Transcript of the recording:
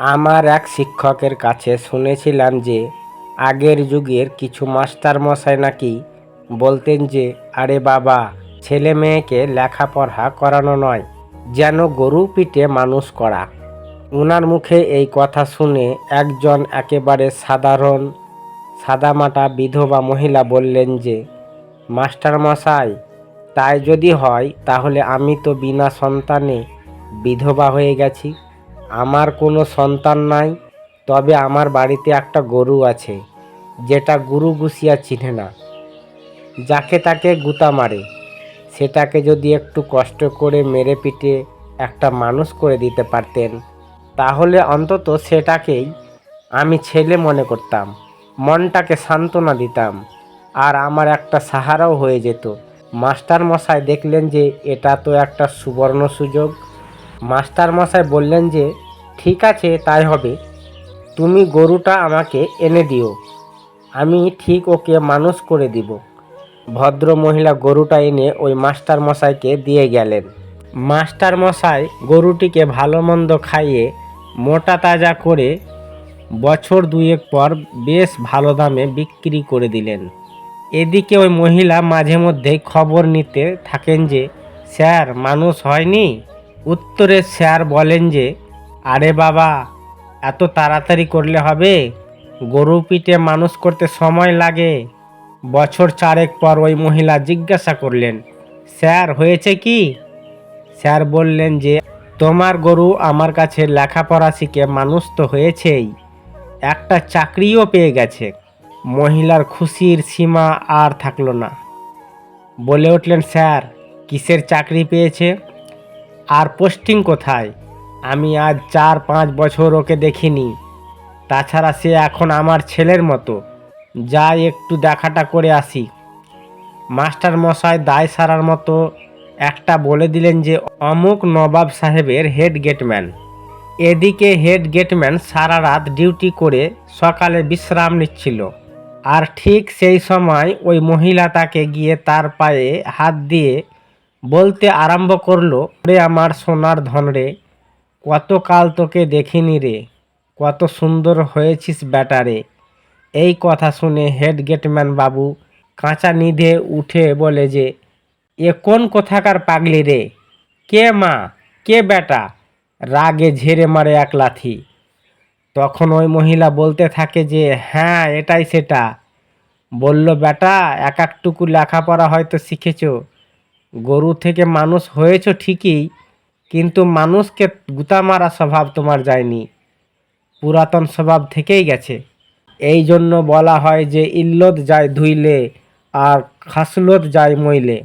আমার এক শিক্ষকের কাছে শুনেছিলাম যে, আগের যুগের কিছু মাস্টার মশাই নাকি বলতেন যে, আরে বাবা, ছেলে মেয়েকে লেখাপড়া করানো নয়, যেন গরু পিঠে মানুষ করা। ওনার মুখে এই কথা শুনে একজন একেবারে সাধারণ, সাদামাটা বিধবা মহিলা বললেন যে মাস্টার মশাই তাই যদি হয়, তাহলে আমি তো বিনা সন্তানে বিধবা হয়ে গেছি। আমার কোনো সন্তান নাই, তবে আমার বাড়িতে একটা গরু আছে, যেটা গুরু গুছিয়া চিনে না। যাকে তাকে গুতা মারে, সেটাকে যদি একটু কষ্ট করে মেরে পিটে একটা মানুষ করে দিতে পারতেন, তাহলে অন্তত সেটাকেই আমি ছেলে মনে করতাম, মনটাকে সান্ত্বনা দিতাম, আর আমার একটা সাহারাও হয়ে যেত। মাস্টার মশাই দেখলেন যে এটা তো একটা সুবর্ণ সুযোগ মাস্টার মশাই বললেন যে, ঠিক আছে, তাই হবে। তুমি গরুটা আমাকে এনে দিও। আমি ঠিক ওকে মানুষ করে দিব। ভদ্র মহিলা গরুটা এনে ওই মাস্টার মশাইকে দিয়ে গেলেন। মাস্টার মশাই গরুটিকে ভালো মন্দ খাইয়ে মোটা তাজা করে বছর দুয়েক পর বেশ ভালো দামে বিক্রি করে দিলেন। এদিকে ওই মহিলা মাঝে মধ্যেই খবর নিতে থাকেন যে, স্যার, মানুষ হয়নি? উত্তরে স্যার বলেন যে, আরে বাবা, এত তাড়াতাড়ি করলে হবে? গরু পিঠে মানুষ করতে সময় লাগে। বছর চারেক পর ওই মহিলা জিজ্ঞাসা করলেন, স্যার, হয়েছে কি? স্যার বললেন যে, তোমার গরু আমার কাছে লেখাপড়া শিখে মানুষ তো হয়েছেই। একটা চাকরিও পেয়ে গেছে। মহিলার খুশির সীমা আর থাকল না। বলে উঠলেন, স্যার, কিসের চাকরি পেয়েছে? আর পোস্টিং কোথায়? আমি আজ চার পাঁচ বছর ওকে দেখিনি। তাছাড়া সে এখন আমার ছেলের মতো। যাই একটু দেখাটা করে আসি। মাস্টার মশাই দায় সারার মতো একটা বলে দিলেন যে, অমুক নবাব সাহেবের হেড গেটম্যান। এদিকে হেড গেটম্যান সারা রাত ডিউটি করে সকালে বিশ্রাম নিচ্ছিল। আর ঠিক সেই সময় ওই মহিলা তাকে গিয়ে তার পায়ে হাত দিয়ে বলতে আরম্ভ করল, রে আমার সোনার ধন রে, কতকাল তোকে দেখিনি রে, কত সুন্দর হয়েছিস ব্যাটারে এই কথা শুনে হেড গেটম্যান বাবু কাঁচা নিধে উঠে বলে যে, এ কোন কোথাকার পাগলি রে? কে মা? কে বেটা? রাগে ঝেড়ে মারে এক লাথি। তখন ওই মহিলা বলতে থাকে যে হ্যাঁ এটাই সেটা। বলল, বেটা, এক একটুকু লেখাপড়া হয়তো শিখেছ গরু থেকে মানুষ হয়েছ ঠিকই, কিন্তু মানুষকে গুতা মারা স্বভাব তোমার যায়নি। পুরাতন স্বভাব থেকেই গেছে। এই জন্য বলা হয় যে ইল্লত যায় ধুইলে আর খাসলত যায় মইলে।